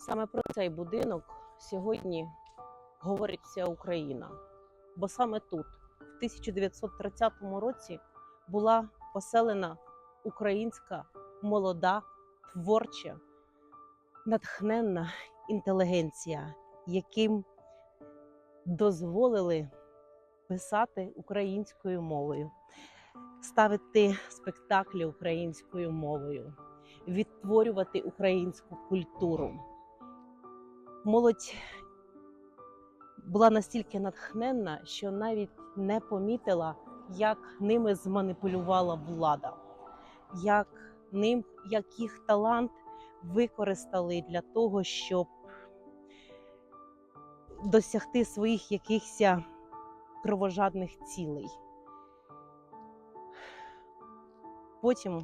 Саме про цей будинок сьогодні говорить вся Україна. Бо саме тут, в 1930 році, була поселена українська молода, творча, натхненна інтелігенція, яким дозволили писати українською мовою, ставити спектаклі українською мовою, відтворювати українську культуру. Молодь була настільки натхненна, що навіть не помітила, як ними зманіпулювала влада, як ним, як їх талант використали для того, щоб досягти своїх якихось кровожадних цілей. Потім